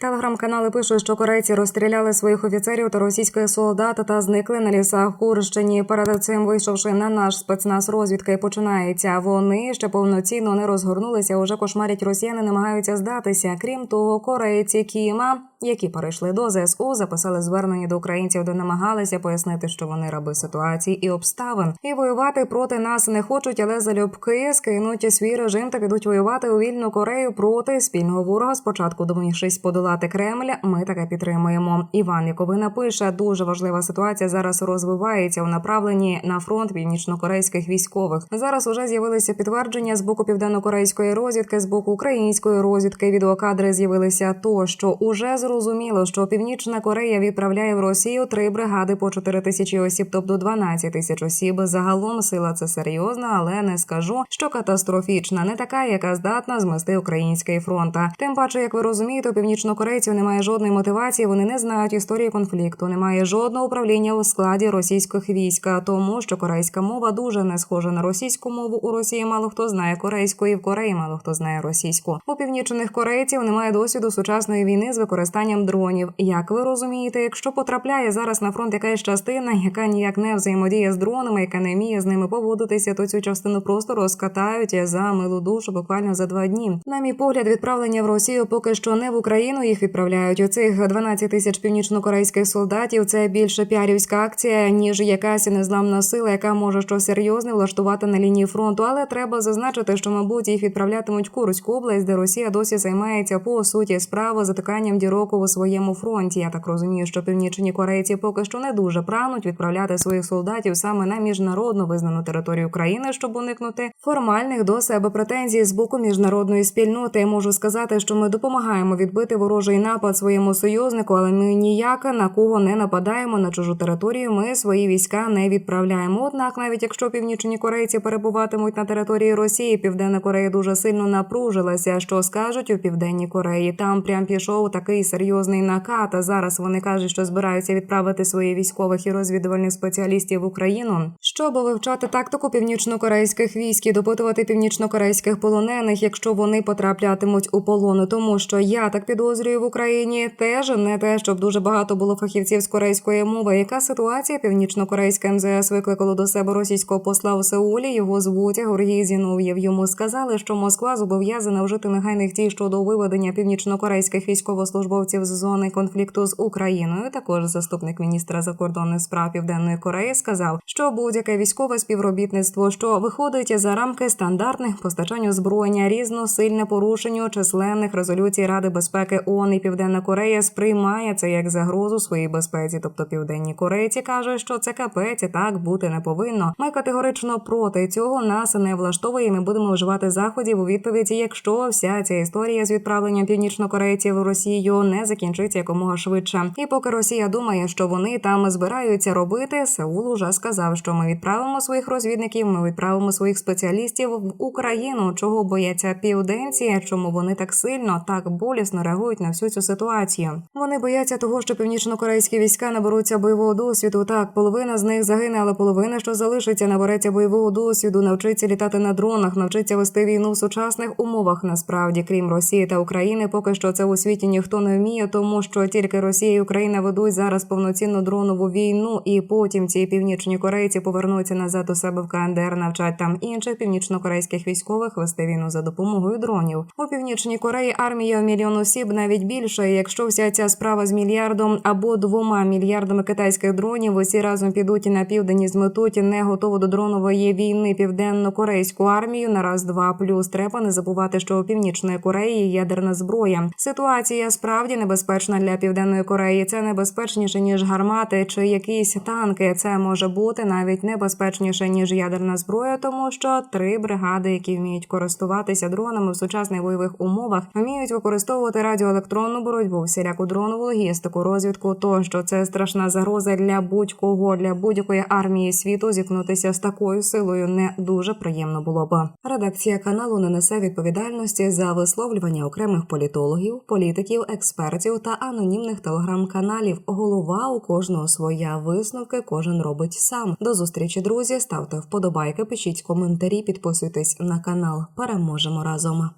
Телеграм-канали пишуть, що корейці розстріляли своїх офіцерів та російських солдат та зникли на лісах Курщині. Перед цим вийшовши на наш спецназ розвідки, починається. Вони ще повноцінно не розгорнулися. Уже кошмарять росіяни, намагаються здатися. Крім того, корейці Кіма, які перейшли до ЗСУ, записали звернення до українців, де намагалися пояснити, що вони раби ситуації і обставин, і воювати проти нас не хочуть, але залюбки скинуть свій режим та підуть воювати у вільну Корею проти спільного ворога. Спочатку домогшись подолати Кремль. Ми таке підтримуємо. Іван Яковина пише: дуже важлива ситуація зараз розвивається у направленні на фронт північнокорейських військових. Зараз уже з'явилися підтвердження з боку південнокорейської розвідки, з боку української розвідки. Відеокадри з'явилися то, що уже зрозуміло, що Північна Корея відправляє в Росію три бригади по 4 тисячі осіб, тобто 12 тисяч осіб. Загалом сила це серйозна, але не скажу, що катастрофічна, не така, яка здатна змести український фронт. Тим паче, як ви розумієте, у північнокорейців немає жодної мотивації. Вони не знають історії конфлікту, немає жодного управління у складі російських військ, тому що корейська мова дуже не схожа на російську мову. У Росії мало хто знає корейську, і в Кореї мало хто знає російську. У північних корейців немає досвіду сучасної війни з використанням дронів. Як ви розумієте, якщо потрапляє зараз на фронт якась частина, яка ніяк не взаємодіє з дронами, яка не вміє з ними поводитися, то цю частину просто розкатають за милу душу буквально за два дні. На мій погляд, відправлення в Росію поки що не в Україну їх відправляють. У цих 12 тисяч північнокорейських солдатів це більше піарівська акція, ніж якась незламна сила, яка може щось серйозне влаштувати на лінії фронту. Але треба зазначити, що мабуть їх відправлятимуть в Курську область, де Росія досі займається по суті справи затиканням дірок у своєму фронті. Я так розумію, що північні корейці поки що не дуже прагнуть відправляти своїх солдатів саме на міжнародно визнану територію України, щоб уникнути формальних до себе претензій з боку міжнародної спільноти. Я можу сказати, що ми допомагаємо відбити ворожий напад своєму союзнику, але ми ніяк на кого не нападаємо на чужу територію. Ми свої війська не відправляємо. Однак, навіть якщо північні корейці перебуватимуть на території Росії, Південна Корея дуже сильно напружилася. Що скажуть у південній Кореї? Там прям пішов такий серйозний накат. А зараз вони кажуть, що збираються відправити своїх військових і розвідувальних спеціалістів в Україну, щоб вивчати тактику північнокорейських військ і допитувати північнокорейських полонених, якщо вони потраплятимуть у полону. Тому що я так підозрюю в Україні, теж не те, щоб дуже багато було фахівців з корейської мови. Яка ситуація? Північнокорейська МЗС викликало до себе російського посла у Сеулі. Його звуть Георгій Зінов'єв. Йому сказали, що Москва зобов'язана вжити негайних дій щодо виведення північнокорейських військовослужбовців з зони конфлікту з Україною. Також заступник міністра закордонних справ Південної Кореї сказав, що будь-яке військове співробітництво, що виходить за рамки стандартних постачань озброєння, різно сильне порушення численних резолюцій Ради безпеки ООН і Південна Корея сприймає це як загрозу своїй безпеці. Тобто південні корейці каже, що це капець і так бути не повинно. Ми категорично проти цього нас не влаштовує. Ми будемо вживати заходів у відповіді, якщо вся ця історія з відправленням північнокорейців у Росію не закінчиться якомога швидше. І поки Росія думає, що вони там збираються робити, Сеул уже сказав, що ми відправимо своїх розвідників, ми відправимо своїх спеціалістів в Україну. Чого бояться південці? Чому вони так сильно, так болісно реагують на всю цю ситуацію? Вони бояться того, що північнокорейські війська наберуться бойового досвіду. Так, половина з них загине, але половина, що залишиться, набереться бойового досвіду, навчиться літати на дронах, навчиться вести війну в сучасних умовах. Насправді, крім Росії та України, поки що це у світі ніхто не вміє, тому що тільки Росія і Україна ведуть зараз повноцінну дронову війну, і потім ці північні корейці повернуться назад до себе в КНДР, навчать там інших північнокорейських військових вести війну за допомогою дронів. У північній Кореї армія мільйон осіб навіть більше. Якщо вся ця справа з мільярдом або двома мільярдами китайських дронів, усі разом підуть на південь і зметуть не готову до дронової війни південно-корейську армію на раз два плюс треба не забувати, що у північної Кореї ядерна зброя. Ситуація справді небезпечна для південної Кореї. Це небезпечніше ніж гармати чи якісь танки. Це може бути навіть небезпечніше ніж ядерна зброя, тому що три бригади, які вміють користуватися дронами в сучасних бойових умовах, вміють використовувати електронну боротьбу, всіляку дронову логістику, розвідку тощо це страшна загроза для будь-кого, для будь-якої армії світу зіткнутися з такою силою не дуже приємно було б. Редакція каналу не несе відповідальності за висловлювання окремих політологів, політиків, експертів та анонімних телеграм-каналів. Голова у кожного своя висновки кожен робить сам. До зустрічі, друзі. Ставте вподобайки, пишіть коментарі, підписуйтесь на канал. Переможемо разом.